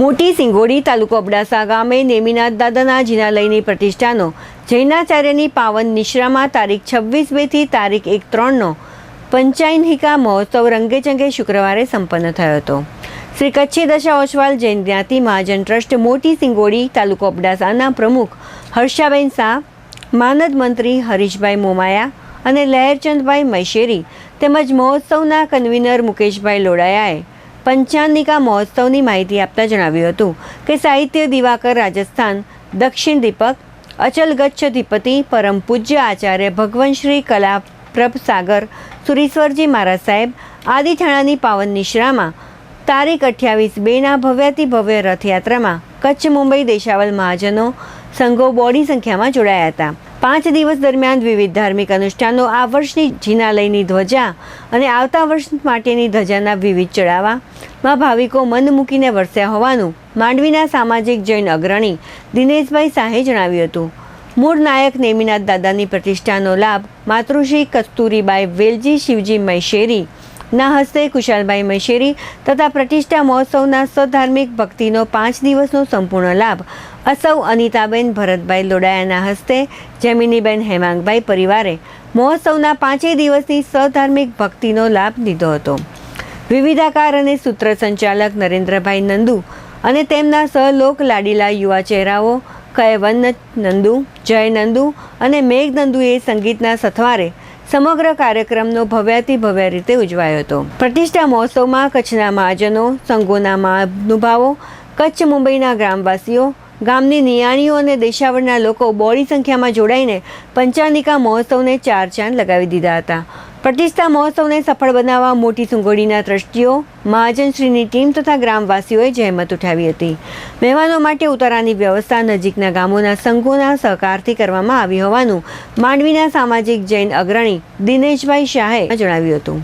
મોટી સિંગોડી તાલુકો અબડાસા ગામે નેમિનાથ દાદાના જિનાલયની પ્રતિષ્ઠાનો જૈનાચાર્યની પાવન નિશ્રામાં તારીખ છવ્વીસ બેથી તારીખ એક ત્રણનો પંચાયનિકા મહોત્સવ રંગેચંગે શુક્રવારે સંપન્ન થયો હતો. શ્રી કચ્છી દશા ઓછવાલ જૈન જ્ઞાતિ મહાજન ટ્રસ્ટ મોટી સિંગોડી તાલુકો અબડાસાના પ્રમુખ હર્ષાબેન શાહ, માનદ મંત્રી હરીશભાઈ મોમાયા અને લહેરચંદભાઈ મૈશેરી તેમજ મહોત્સવના કન્વીનર મુકેશભાઈ લોડાયાએ પંચાન્નિકા મહોત્સવની માહિતી આપતા જણાવ્યું હતું કે સાહિત્ય દિવાકર રાજસ્થાન, દક્ષિણ દીપક, અચલ ગચ્છ પરમ પૂજ્ય આચાર્ય ભગવંશ્રી કલા પ્રભ સાગર, સુરીશ્વરજી મહારાજ સાહેબ આદિ ઠાણાની પાવન નિશ્રામાં, તારીખ અઠ્યાવીસ બેના ભવ્યાતિ ભવ્ય રથયાત્રામાં કચ્છ મુંબઈ દેશાવલ મહાજનો સંઘો બોડી સંખ્યામાં જોડાયા હતા. પાંચ દિવસ દરમિયાન વિવિધ ધાર્મિક અનુષ્ઠાનો આ વર્ષની જિનાલયની ધ્વજા અને આવતા વર્ષ માટેની ધ્વજાના વિવિધ ચડાવવામાં ભાવિકો મન મૂકીને વરસ્યા હોવાનું માંડવીના સામાજિક જૈન અગ્રણી દિનેશભાઈ શાહે જણાવ્યું હતું. મૂળ નાયક નેમિનાથ દાદાની પ્રતિષ્ઠાનો લાભ માતૃશ્રી કસ્તુરીબાઈ વેલજી શિવજી મૈશેરી ના હસ્તે કુશાલભાઈ મશેરી તથા પ્રતિષ્ઠા મહોત્સવના સધાર્મિક ભક્તિનો પાંચ દિવસનો સંપૂર્ણ લાભ અસૌ અનિતાબેન, ભરતભાઈ લોડાયાના હસ્તે, જમીનીબેન હેમાંગભાઈ પરિવારે મહોત્સવના પાંચેય દિવસની સધાર્મિક ભક્તિનો લાભ લીધો હતો. વિવિધાકાર અને સૂત્ર સંચાલક નરેન્દ્રભાઈ નંદુ અને તેમના સહલોક લાડીલા યુવા ચહેરાઓ કયવન નંદુ, જય નંદુ અને મેઘ નંદુએ સંગીતના સથવારે સમગ્ર કાર્યક્રમનો ભવ્યાતિ ભવ્ય રીતે ઉજવાયો હતો. પ્રતિષ્ઠા મહોત્સવમાં કચ્છના મહાજનો સંઘોના મહાનુભાવો, કચ્છ મુંબઈના ગ્રામવાસીઓ, ગામની નિયાણીઓ અને દેશાવરના લોકો બોડી સંખ્યામાં જોડાઈને પંચાનિકા મહોત્સવને ચાર ચાંદ લગાવી દીધા હતા. પ્રતિષ્ઠા મહોત્સવને સફળ બનાવવા મોટી સુંગોડીના ટ્રસ્ટીઓ, મહાજનશ્રીની ટીમ તથા ગ્રામવાસીઓએ જહેમત ઉઠાવી હતી. મહેમાનો માટે ઉતારાની વ્યવસ્થા નજીકના ગામોના સંઘોના સહકારથી કરવામાં આવી હોવાનું માંડવીના સામાજિક જૈન અગ્રણી દિનેશભાઈ શાહે જણાવ્યું હતું.